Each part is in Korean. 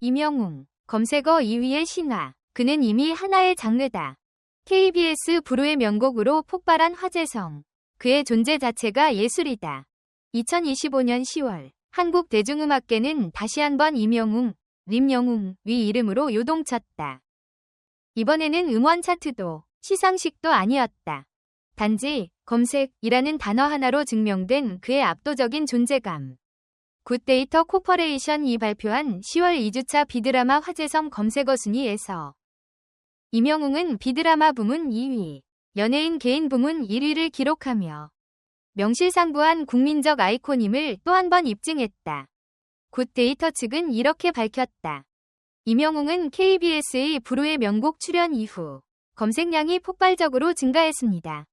이명웅, 검색어 2위의 신화. 그는 이미 하나의 장르다. KBS 불후의 명곡으로 폭발한 화제성. 그의 존재 자체가 예술이다. 2025년 10월, 한국 대중음악계는 다시 한번 이명웅, 림영웅 위 이름으로 요동쳤다. 이번에는 음원 차트도 시상식도 아니었다. 단지 검색이라는 단어 하나로 증명된 그의 압도적인 존재감. 굿데이터 코퍼레이션이 발표한 10월 2주차 비드라마 화제성 검색어 순위에서 이명웅은 비드라마 부문 2위, 연예인 개인 부문 1위를 기록하며 명실상부한 국민적 아이콘임을 또 한 번 입증했다. 굿데이터 측은 이렇게 밝혔다. 이명웅은 KBS의 불후의 명곡 출연 이후 검색량이 폭발적으로 증가했습니다.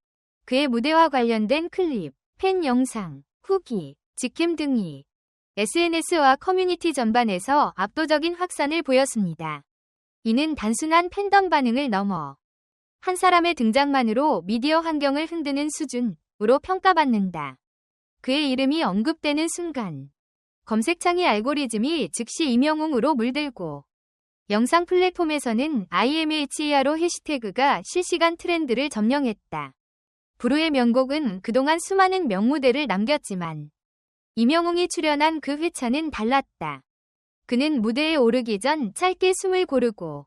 그의 무대와 관련된 클립, 팬 영상, 후기, 직캠 등이 SNS와 커뮤니티 전반에서 압도적인 확산을 보였습니다. 이는 단순한 팬덤 반응을 넘어 한 사람의 등장만으로 미디어 환경을 흔드는 수준으로 평가받는다. 그의 이름이 언급되는 순간 검색창의 알고리즘이 즉시 이명웅으로 물들고 영상 플랫폼에서는 IMHER로 해시태그가 실시간 트렌드를 점령했다. 불후의 명곡은 그동안 수많은 명무대를 남겼지만 이명웅이 출연한 그 회차는 달랐다. 그는 무대에 오르기 전 짧게 숨을 고르고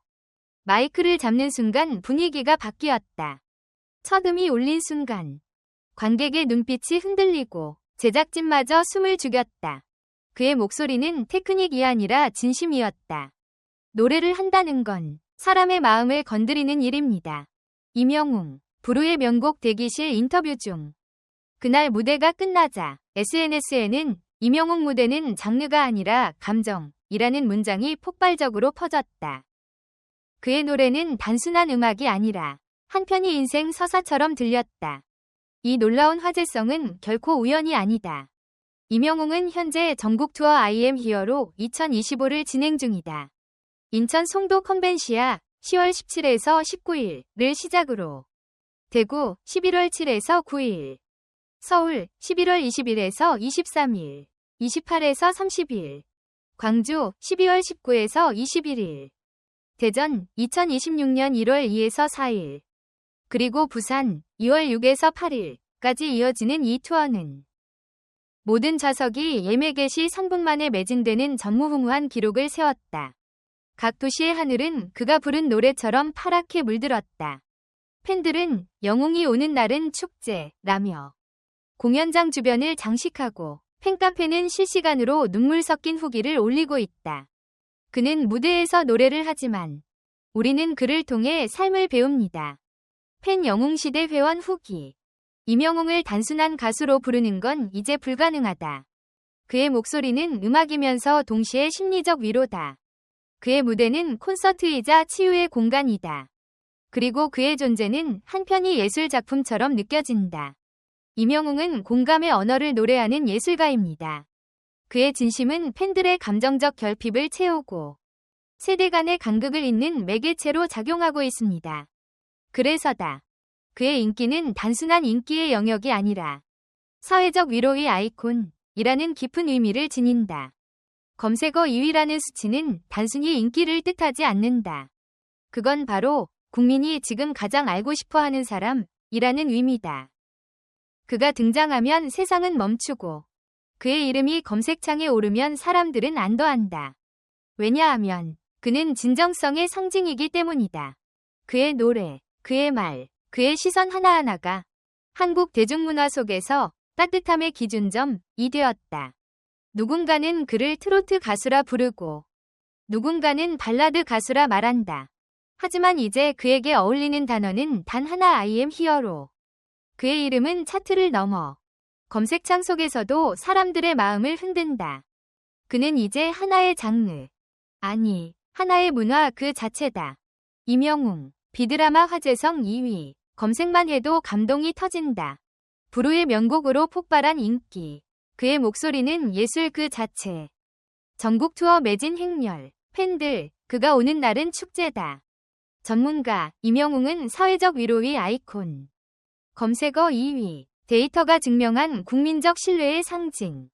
마이크를 잡는 순간 분위기가 바뀌었다. 첫 음이 울린 순간 관객의 눈빛이 흔들리고 제작진마저 숨을 죽였다. 그의 목소리는 테크닉이 아니라 진심이었다. 노래를 한다는 건 사람의 마음을 건드리는 일입니다. 이명웅, 불후의 명곡 대기실 인터뷰 중 그날 무대가 끝나자 SNS에는 이명웅 무대는 장르가 아니라 감정이라는 문장이 폭발적으로 퍼졌다. 그의 노래는 단순한 음악이 아니라 한편의 인생 서사처럼 들렸다. 이 놀라운 화제성은 결코 우연이 아니다. 이명웅은 현재 전국 투어 IM 히어로 2025를 진행 중이다. 인천 송도 컨벤시아 10월 17에서 19일을 시작으로 대구 11월 7에서 9일 서울 11월 20일에서 23일, 28에서 30일, 광주 12월 19에서 21일, 대전 2026년 1월 2에서 4일, 그리고 부산 2월 6에서 8일까지 이어지는 이 투어는 모든 좌석이 예매 개시 3분 만에 매진되는 전무후무한 기록을 세웠다. 각 도시의 하늘은 그가 부른 노래처럼 파랗게 물들었다. 팬들은 영웅이 오는 날은 축제라며 공연장 주변을 장식하고 팬카페는 실시간으로 눈물 섞인 후기를 올리고 있다. 그는 무대에서 노래를 하지만 우리는 그를 통해 삶을 배웁니다. 팬 영웅시대 회원 후기. 이명웅을 단순한 가수로 부르는 건 이제 불가능하다. 그의 목소리는 음악이면서 동시에 심리적 위로다. 그의 무대는 콘서트이자 치유의 공간이다. 그리고 그의 존재는 한편의 예술 작품처럼 느껴진다. 이명웅은 공감의 언어를 노래하는 예술가입니다. 그의 진심은 팬들의 감정적 결핍을 채우고 세대 간의 간극을 잇는 매개체로 작용하고 있습니다. 그래서다. 그의 인기는 단순한 인기의 영역이 아니라 사회적 위로의 아이콘이라는 깊은 의미를 지닌다. 검색어 2위라는 수치는 단순히 인기를 뜻하지 않는다. 그건 바로 국민이 지금 가장 알고 싶어 하는 사람이라는 의미다. 그가 등장하면 세상은 멈추고 그의 이름이 검색창에 오르면 사람들은 안도한다. 왜냐하면 그는 진정성의 상징이기 때문이다. 그의 노래, 그의 말, 그의 시선 하나하나가 한국 대중문화 속에서 따뜻함의 기준점이 되었다. 누군가는 그를 트로트 가수라 부르고 누군가는 발라드 가수라 말한다. 하지만 이제 그에게 어울리는 단어는 단 하나 I am 히어로. 그의 이름은 차트를 넘어 검색창 속에서도 사람들의 마음을 흔든다. 그는 이제 하나의 장르, 아니, 하나의 문화 그 자체다. 이명웅, 비드라마 화제성 2위, 검색만 해도 감동이 터진다. 불후의 명곡으로 폭발한 인기, 그의 목소리는 예술 그 자체. 전국 투어 매진 행렬, 팬들, 그가 오는 날은 축제다. 전문가 임영웅은 사회적 위로의 아이콘. 검색어 2위. 데이터가 증명한 국민적 신뢰의 상징.